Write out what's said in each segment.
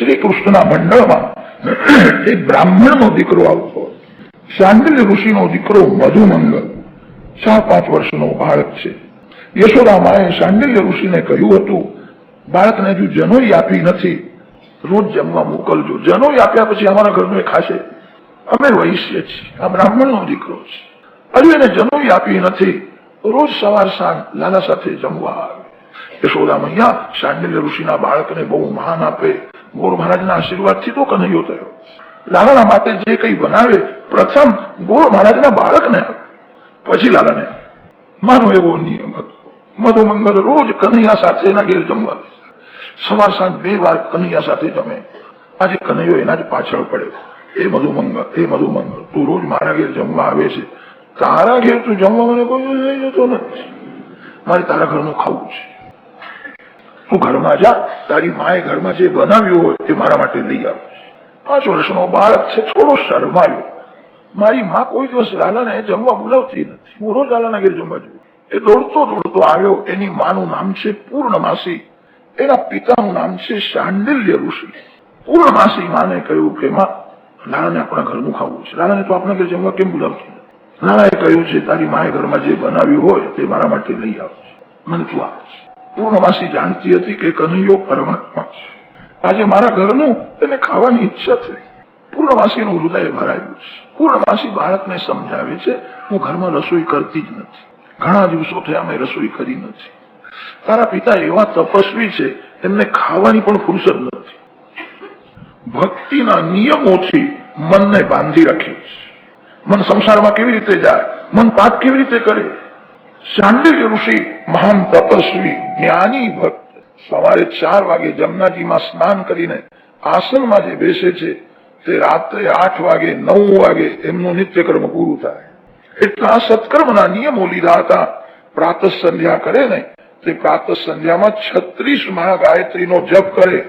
શ્રી કૃષ્ણના મંડળમાં એક બ્રાહ્મણનો દીકરો આવતો સાંગલ્ય ઋષિનો દીકરો મધુમંગલ. ચાર પાંચ વર્ષનો બાળક છે. યશોદામાએ સાંગલ્ય ઋષિને કહ્યું હતું, બાળકને હજુ જનોઈ આપી નથી. રોજ જમવા મોકલજો. જનોઈ આપ્યા પછી અમારા ઘરનું એ ખાશે. અમે વૈશ્ય છીએ. આ બ્રાહ્મણનો દીકરો છે. હજુ એને જનોઈ આપી નથી. રોજ સવાર સાંજ લાલા સાથે જમવા આવે. યશોદા મૈયા સાંડલ્ય ઋષિના બાળકને બહુ માન આપે. ગોર મહારાજના આશીર્વાદથી તો કનૈયો થયો. લાલાના માટે જે કંઈ બનાવે, પ્રથમ ગોર મહારાજના બાળકને પછી લાલાને મારો એવો નિયમ હતો. મધુમંગલ રોજ કનૈયા સાથે એના ઘેર જમવા સવાર સાંજ બે વાર કનૈયા સાથે જમે. આજે કનૈયો એના જ પાછળ પડ્યો. એ મધુમંગલ એ મધુમંગલ, તું રોજ મારા ઘેર જમવા આવે છે. તારા ઘેર તું જમવા મને કોઈ જતો નથી. મારે તારા ઘરનું ખાવું છે. તું ઘરમાં જા, તારી માએ ઘરમાં જે બનાવ્યું હોય એ મારા માટે લઈ આવ પાંચ વર્ષનો બાળક છે, થોડો શરમાયો. મારી માં કોઈ દિવસ લાલાને જમવા બોલાવતી નથી. હું રોજ લાલાના ઘેર જમવા જઉં. એ દોડતો દોડતો આવ્યો. એની માનું નામ છે પૂર્ણમાસી. એના પિતાનું નામ છે શાંડિલ્ય ઋષિ. પૂર્ણમાસી માને કહ્યું કે, માં, લાલાને આપણા ઘરનું ખાવું છે. લાલાને તો આપણા ઘેર જમવા કેમ બોલાવતી? લાલાએ કહ્યું છે, તારી માએ ઘરમાં જે બનાવ્યું હોય તે મારા માટે લઈ આવશે મને તું આપશે પૂર્ણમાસી જાણતી હતી કે કનૈયો પરમાત્મા છે. આજે મારા ઘરનું તેને ખાવાની ઈચ્છા થઈ. પૂર્ણમાસીનું હૃદય ભરાયું છે. પૂર્ણમાસી બાળકને સમજાવે છે, હું ઘરમાં રસોઈ કરતી જ નથી. ઘણા દિવસો થયા મેં રસોઈ કરી નથી. તારા પિતા એવા તપસ્વી છે, એમને ખાવાની પણ ફુરસદ નથી. ભક્તિના નિયમોથી મનને બાંધી રાખ્યું છે. મન સંસારમાં કેવી રીતે જાય? મન પાપ કેવી રીતે કરે? શાંડિલ્ય ઋષિ મહાન તપસ્વી જ્ઞાની ભક્ત. સવારે ચાર વાગે જમનાજીમાં સ્નાન કરીને આસનમાં જે બેસે છે, તે રાત્રે આઠ વાગે, નવ વાગે એમનું નિત્યકર્મ પૂરું થાય. એટલા સત્કર્મના નિયમો લીધા હતા. પ્રાત સંધ્યા કરે ને, તે પ્રાત સંધ્યામાં છત્રીસ મહા ગાયત્રીનો જપ કરે.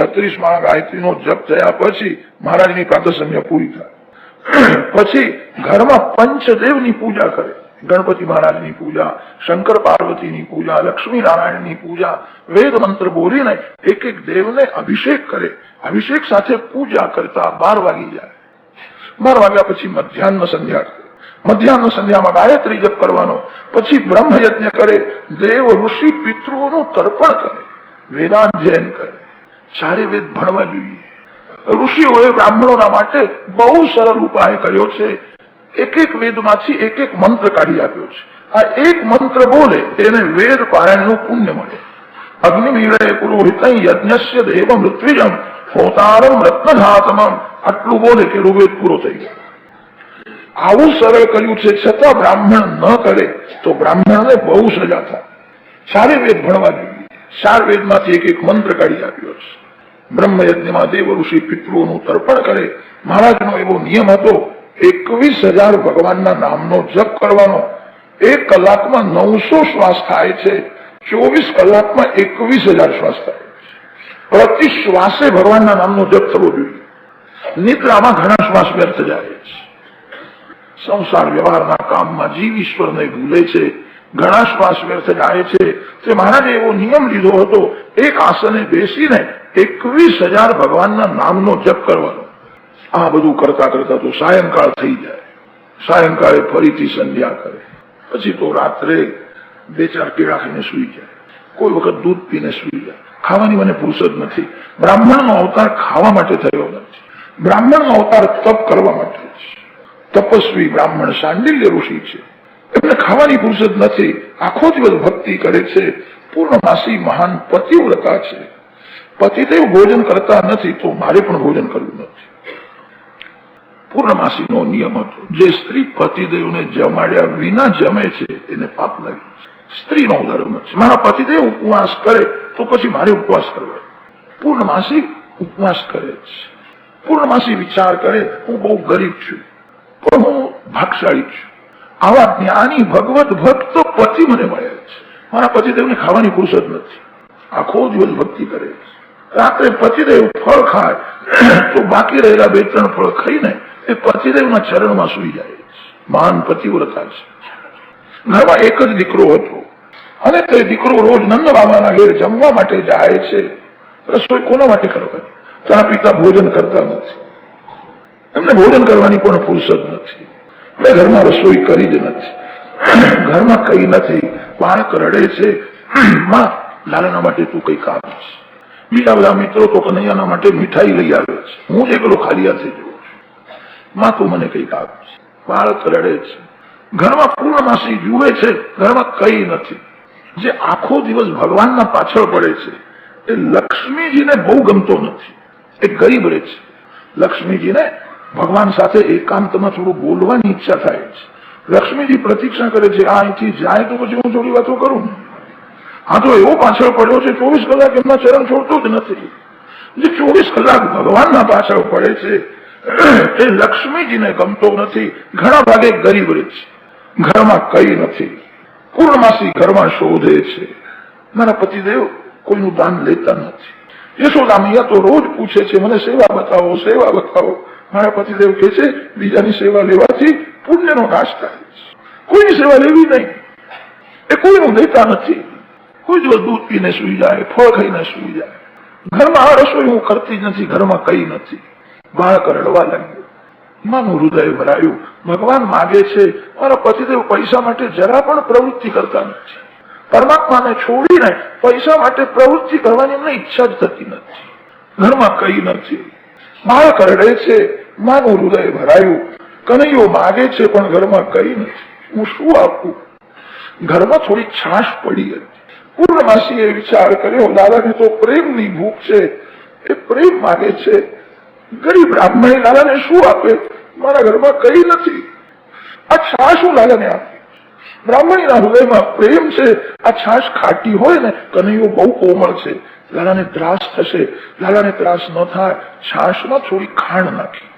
છત્રીસ મહા ગાયત્રીનો જપ થયા પછી મહારાજની પ્રાત સંધ્યા પૂરી થાય. પછી ઘરમાં પંચદેવની પૂજા કરે. ગણપતિ મહારાજની પૂજા, શંકર પાર્વતીની પૂજા લક્ષ્મી નારાયણની પૂજા, વેદ મંત્ર બોલીને એક એક દેવને અભિષેક કરે, અભિષેક સાથે પૂજા કરતા બાર વાગી જાય. બાર વાગ્યા પછી મધ્યાહન સંધ્યા કરે મધ્યાહન સંધ્યામાં ગાયત્રી જપ કરવાનો, પછી બ્રહ્મ કરે, દેવ ઋષિ પિતૃઓનું તર્પણ કરે, વેદાધ્યયન કરે. ચારે વેદ ભણવા જોઈએ. ઋષિઓએ બ્રાહ્મણોના માટે બહુ સરળ ઉપાય કર્યો છે. એક એક વેદમાંથી એક એક મંત્ર કાઢી આપ્યો છે. આ એક મંત્ર બોલે એને વેદ પારાયણનું પુણ્ય મળે. અગ્નિવીરે પુરોહિત યજ્ઞસ્ય દેવ મૃત્વિજમ હોતારમ રત્નઘાતમમ. આટલું બોલે કે ઋગ્વેદ પૂરો થઈ ગયો. આવું સરળ કર્યું છે છતાં બ્રાહ્મણ ન કરે તો બ્રાહ્મણને બહુ સજા થાય. સારી વેદ ભણવા જોઈએ. સાર વેદમાંથી એક એક મંત્ર કાઢી આપ્યો છે. બ્રહ્મયજ્ઞમાં દેવ ઋષિ પિતૃઓનું તર્પણ કરે. મહારાજનો એવો નિયમ હતો એકવીસ હજાર ભગવાનના નામનો જપ કરવાનો. એક કલાકમાં નવસો શ્વાસ થાય છે. ચોવીસ કલાકમાં એકવીસ હજાર શ્વાસ થાય પ્રતિ શ્વાસે ભગવાનના નામનો જપ થવો જોઈએ. નિદ્રામાં ઘણા શ્વાસ વ્યર્થ જાય છે. સંસાર વ્યવહારના કામમાં જીવ ઈશ્વરને ભૂલે છે. ઘણા શ્વાસ વ્યર્થ જાય છે. તે મહારાજે એવો નિયમ લીધો હતો. એક આસને બેસીને એકવીસ હજાર ભગવાનના નામનો જપ કરવાનો. આ બધું કરતા કરતા તો સાયંકાળ થઈ જાય. સાયંકાળે ફરીથી સંધ્યા કરે. પછી તો રાત્રે બે ચાર કેળા ખાઈને સુઈ જાય. કોઈ વખત દૂધ પીને સુઈ જાય. ખાવાની મને ફુરસદ નથી. બ્રાહ્મણનો અવતાર ખાવા માટે થયો નથી. બ્રાહ્મણનો અવતાર તપ કરવા માટે છે. તપસ્વી બ્રાહ્મણ સાંડિલ્ય ઋષિ છે. એમને ખાવાની ફુરસદ નથી. આખો દિવસ ભક્તિ કરે છે. પૂર્ણમાસી મહાન પતિવ્રતા છે. પતિદેવ ભોજન કરતા નથી, તો મારે પણ ભોજન કરવું નથી. પૂર્ણમાસીનો નિયમ હતો. જે સ્ત્રી પતિદેવને જમાડ્યા વિના જમે છે, એને પાપ લાગે સ્ત્રીનો ધર્મ છે. મારા પતિદેવ ઉપવાસ કરે તો પછી મારે ઉપવાસ કરવો. પૂર્ણમાસી ઉપવાસ કરે છે. પૂર્ણમાસી વિચાર કરે, હું બહુ ગરીબ છું, પણ હું ભાગશાળી છું. આવા જ્ઞાની ભગવત ભક્ત પતિ મને મળે છે. મારા પતિદેવને ખાવાની ફુરસદ નથી. આખો દિવસ ભક્તિ કરે છે. રાત્રે પતિદેવ ફળ ખાય, તો બાકી રહેલા બે ત્રણ ફળ ખાઈને એ પતિદેવના ચરણમાં સુઈ જાય મહાન પતિવ્રતા છે. ઘરમાં એક જ દીકરો હતો. અને તે દીકરો રોજ નંદ બાબાના ઘેર જમવા માટે જાય છે. રસોઈ કોના માટે કરવાની? ચા પિતા ભોજન કરતા નથી. એમને ભોજન કરવાની પણ ફુરસદ નથી. મેં ઘરમાં રસોઈ કરી જ નથી. ઘરમાં કઈ નથી. બાળક રડે છે. માં, લાલાના માટે તું કઈ કામ છે. બીજા બધા મિત્રો તો કનૈયાના માટે મીઠાઈ લઈ આવે છે. હું એકલો ખાલી હાથે માં તો મને કંઈક આવ્યું છે. બાળક રડે છે. ઘરમાં પૂર્ણમાસી જુએ છે, ઘરમાં કઈ નથી. જે આખો દિવસ ભગવાનના પાછળ પડે છે, એ લક્ષ્મીજીને બહુ ગમતો નથી. એ ગરીબ રહે છે. લક્ષ્મીજીને ભગવાન સાથે એકાંતમાં થોડું બોલવાની ઈચ્છા થાય છે. લક્ષ્મીજી પ્રતીક્ષા કરે છે, આ અહીંથી જાય તો પછી હું થોડી વાતો કરું. હા તો એવો પાછળ પડ્યો છે, ચોવીસ કલાક એમના ચરણ છોડતો જ નથી. જે ચોવીસ કલાક ભગવાનના પાછળ પડે છે એ લક્ષ્મીજીને ગમતો નથી. ઘણા ભાગે ગરીબ રહે છે. ઘરમાં કઈ નથી. પૂર્ણમાસી ઘરમાં શોધે છે. મારા પતિદેવ કોઈનું દાન લેતા નથી. યશોદા મૈયા તો રોજ પૂછે છે, મને સેવા બતાવો સેવા બતાવો. મારા પતિદેવ કહે છે, બીજાની સેવા લેવાથી પુણ્યનો નાશ થાય છે. કોઈની સેવા લેવી નહીં. એ કોઈનું લેતા નથી. કોઈ દિવસ દૂધ પીને સુઈ જાય, ફળ ખાઈને સુઈ જાય. ઘરમાં આ રસોઈ હું કરતી જ નથી, ઘરમાં કઈ નથી. બાળક રડવા લાગ્યું. માનું હૃદય ભરાયું. ભગવાન માગે છે, મારા પતિદેવ પૈસા માટે જરા પણ પ્રવૃત્તિ કરતા નથી. પરમાત્માને છોડીને પૈસા માટે પ્રવૃત્તિ કરવાની એમને ઈચ્છા જ થતી નથી. ઘરમાં કઈ નથી. બાળક રડે છે માનું હૃદય ભરાયું. કનૈયો માગે છે, પણ ઘરમાં કઈ નથી. હું શું આપું? ઘરમાં થોડી છાશ પડી હતી. પૂર્ણમાસીએ વિચાર કર્યો, દાદાને તો પ્રેમની ભૂખ છે. એ પ્રેમ માગે છે. ગરીબ બ્રાહ્મણી લાલાને શું આપે? મારા ઘરમાં કઈ નથી. આ છાશ હું લાલાને આપી બ્રાહ્મણીના હૃદયમાં પ્રેમ છે. આ છાશ ખાટી હોય ને, કનૈયો બહુ કોમળ છે. લાલાને ત્રાસ થશે. લાલાને ત્રાસ ન થાય. છાશમાં થોડી ખાંડ નાખી.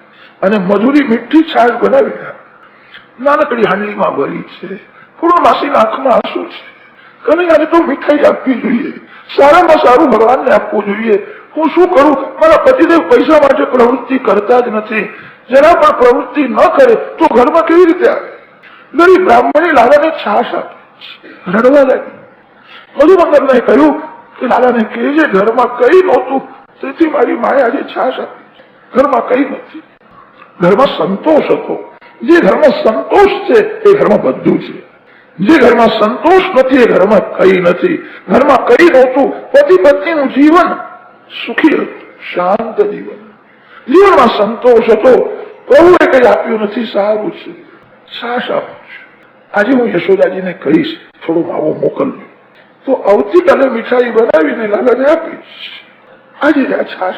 અને મજૂરી મીઠી છાશ બનાવી નાનકડી હાંડલીમાં ભરી છે. પૂર્ણમાસીના આંખમાં આંસુ છે. કનૈયાને તો મીઠાઈ આપવી જોઈએ. સારામાં સારું ભગવાનને આપવું જોઈએ. હું શું કરું? મારા પતિદેવ પૈસા માટે પ્રવૃત્તિ કરતા જ નથી. જરા પણ પ્રવૃત્તિ ન કરે, તો ઘરમાં કેવી રીતે આવે? ગરીબ બ્રાહ્મણી લાલાને છાશ આપે રડવા લાગી. મધુમંગલને કહ્યું કે લાલાને કહેજે ઘરમાં કઈ નહોતું, તેથી મારી માએ આજે છાશ આપી ઘરમાં કઈ નથી. ઘરમાં સંતોષ હતો. જે ઘરમાં સંતોષ છે, એ ઘરમાં બધું છે. જે ઘરમાં સંતોષ નથી, એ ઘરમાં કઈ નથી. ઘરમાં કઈ નહોતું. પતિ પત્નીનું જીવન સુખી શાંત જીવન. જીવનમાં સંતોષ હતો પ્રભુએ કઈ આપ્યું નથી, સારું છે. છાશ આપું છું. આજે હું યશોદાજીને કહીશ, થોડો માવો મોકલજો. તો આવતીકાલે મીઠાઈ બનાવીને લાલાને આપીશ. આજે આ છાશ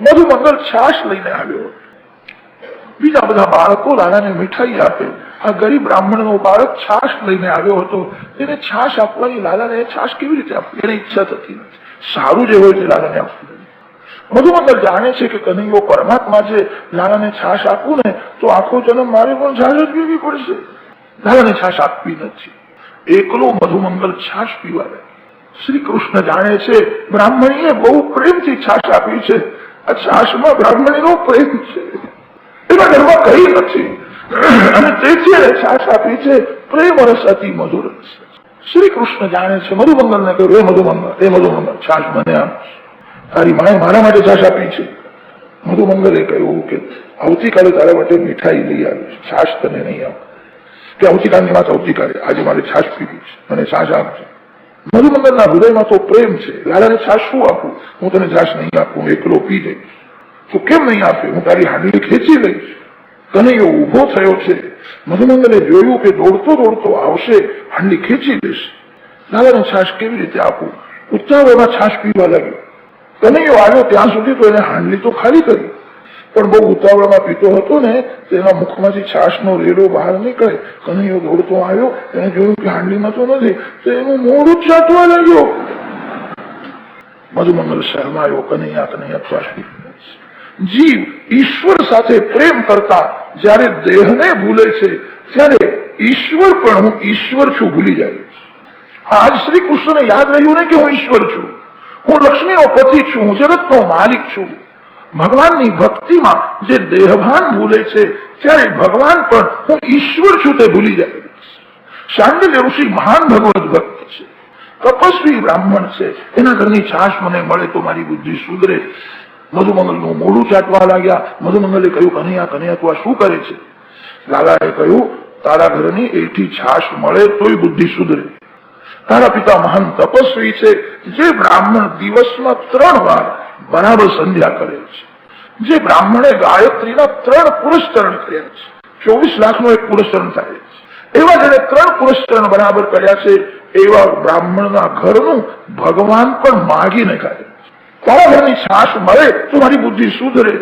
મધુમંગલ છાશ લઈને આવ્યો. બીજા બધા બાળકો લાલાને મીઠાઈ આપે. આ ગરીબ બ્રાહ્મણનો બાળક છાશ લઈને આવ્યો હતો. એને છાશ આપવાની લાલાને છાશ કેવી રીતે આપવી? એને ઈચ્છા થતી નથી. સારું જે હોય તે લાલાને આપવું મધુમંગલ જાણે છે કે કનૈયો પરમાત્મા છે લાલાને છાશ આપવું ને, તો આખો જન્મ મારે પણ છાશ જ પીવી પડશે. લાલાને છાશ આપવી નથી. એકલો મધુમંગલ છાશ પીવા લાગ્યો. શ્રી કૃષ્ણ જાણે છે, બ્રાહ્મણીએ બહુ પ્રેમથી છાશ આપી છે. આ છાશમાં બ્રાહ્મણીનો પ્રેમ છે. એના ઘરમાં કઈ નથી. અને તેથી છાશ આપી છે. પ્રેમ રસ અતિ મધુર રસ. શ્રી કૃષ્ણ જાણે છે મધુમંગલ ને કહ્યું એ મધુમંગલ એ મધુમંગલ છાશ મને આમ તારી માએ મારા માટે છાશ આપી છે. મધુમંગલે કહ્યું કે, આવતીકાલે તારા માટે મીઠાઈ લઈ આવી છાશ તને નહીં આપ. કે આવતીકાલની વાત આવતીકાલે, આજે મારે છાશ પીવી છે, મને છાશ આપશે મધુમંગલના હૃદયમાં તો પ્રેમ છે, લાલાને છાશ શું આપું? હું તને છાશ નહીં આપું એકલો પી જઈશ. તું કેમ નહીં આપે? હું તારી હાંડી ખેંચી લઈશ. કનૈયો ઊભો થયો છે. મધુમંગલે જોયું કે દોડતો દોડતો આવશે હાંડલી ખેંચી લેશે દાદાને છાશ કેવી રીતે આપું? ઉતાવળમાં છાશ પીવા લાગ્યો. કનૈયો આવ્યો ત્યાં સુધી તો એને હાંડલી તો ખાલી કરી. પણ બહુ ઉતાવળમાં પીતો હતો ને તેના મુખમાંથી છાશનો રેડો બહાર નીકળે. કનૈયો દોડતો આવ્યો, એને જોયું કે હાંડલીમાં તો નથી, તો એનું મોડું ચાટવા લાગ્યો. મધુમંગલ શર્માયો, કનૈયા કનૈયા શ્વાસ જીવ ઈશ્વર સાથે પ્રેમ કરતા જ્યારે દેહને ભૂલે છે, ત્યારે ઈશ્વર પણ હું ઈશ્વર છું ભૂલી જાય આજ શ્રી કૃષ્ણને યાદ રહ્યું ને કે હું ઈશ્વર છું. હું લક્ષ્મીનો પતિ છું, હું જગતનો માલિક છું. ભગવાનની ભક્તિમાં જે દેહભાન ભૂલે છે, ત્યારે ભગવાન પણ હું ઈશ્વર છું તે ભૂલી જાય શાંડલ્ય ઋષિ મહાન ભગવત ભક્ત છે. તપસ્વી બ્રાહ્મણ છે. એના ઘરની છાશ મને મળે તો મારી બુદ્ધિ સુધરે. મધુમંગલનું મોઢું ચાટવા લાગ્યા. મધુમંગલે કહ્યું, કનૈયા કનૈયા, તું આ શું કરે છે? લાલાએ કહ્યું, તારા ઘરની એથી છાશ મળે તોય બુદ્ધિ સુધરે. તારા પિતા મહાન તપસ્વી છે, જે બ્રાહ્મણ દિવસમાં ત્રણ વાર બરાબર સંધ્યા કરે છે. જે બ્રાહ્મણે ગાયત્રીના ત્રણ પુરસ્કરણ કર્યા છે. ચોવીસ લાખનો એક પુરસ્કરણ થાય છે. એવા જેને ત્રણ પુરસ્કરણ બરાબર કર્યા છે, એવા બ્રાહ્મણના ઘરનું ભગવાન પણ માગીને ખાય. તારા ઘરની છાશ મળે, તો મારી બુદ્ધિ સુધરે.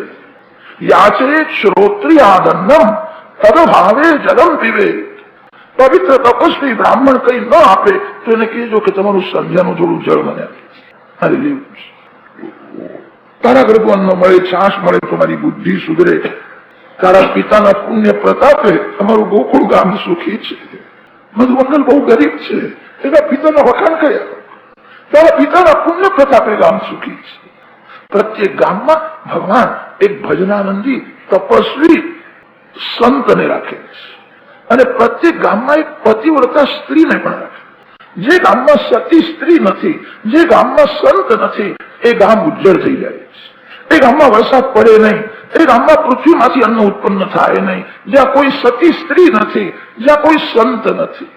યાચે શ્રોત્રી આદન્નમ તદભાવે જલમ પીવે. પવિત્ર તપસ્વી બ્રાહ્મણ કઈ ન આપે, તો એને કહેજો કે તમારું સંધ્યાનું થોડું જળ મને. આપે. તારા ગર્ભ અન્ન મળે, છાશ મળે, તો મારી બુદ્ધિ સુધરે. તારા પિતાના પુણ્ય પ્રતાપે તમારું ગોકુળ ગામ સુખી છે. મધુમંગલ બહુ ગરીબ છે. એના પિતાના વખાણ કર્યા. પિતાના પુણ્ય પ્રતાપે ગામ સુખી છે. પ્રત્યેક ગામમાં ભગવાન એક ભજનાનંદી, તપસ્વી સંતને રાખે અને પ્રત્યેક ગામમાં એક પતિવ્રતા સ્ત્રીને પણ રાખે જે ગામમાં સતી સ્ત્રી નથી, જે ગામમાં સંત નથી, એ ગામ ઉજ્જળ થઈ જાય એ ગામમાં વરસાદ પડે નહીં, એ ગામમાં પૃથ્વીમાંથી અન્ન ઉત્પન્ન થાય નહીં. જ્યાં કોઈ સતી સ્ત્રી નથી, જ્યાં કોઈ સંત નથી.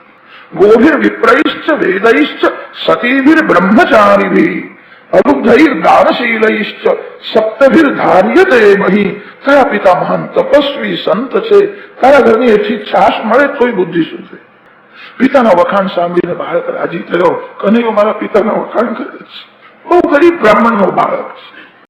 ગોભીર વિપ્રૈશ્ચ વેદૈશ્ચ સતીભીર બ્રહ્મચારીભી અલુબ્ધૈર દાનશીલૈશ્ચ સપ્તભીર ધાર્યતે મહી તારા પિતા મહાન તપસ્વી સંત છે તારા ઘરની એથી છાશ મળે તોય બુદ્ધિ સુધરે પિતાના વખાણ સાંભળીને બાળક રાજી થયો કનૈયો મારા પિતાના વખાણ કરે છે બહુ ગરીબ બ્રાહ્મણનો બાળક છે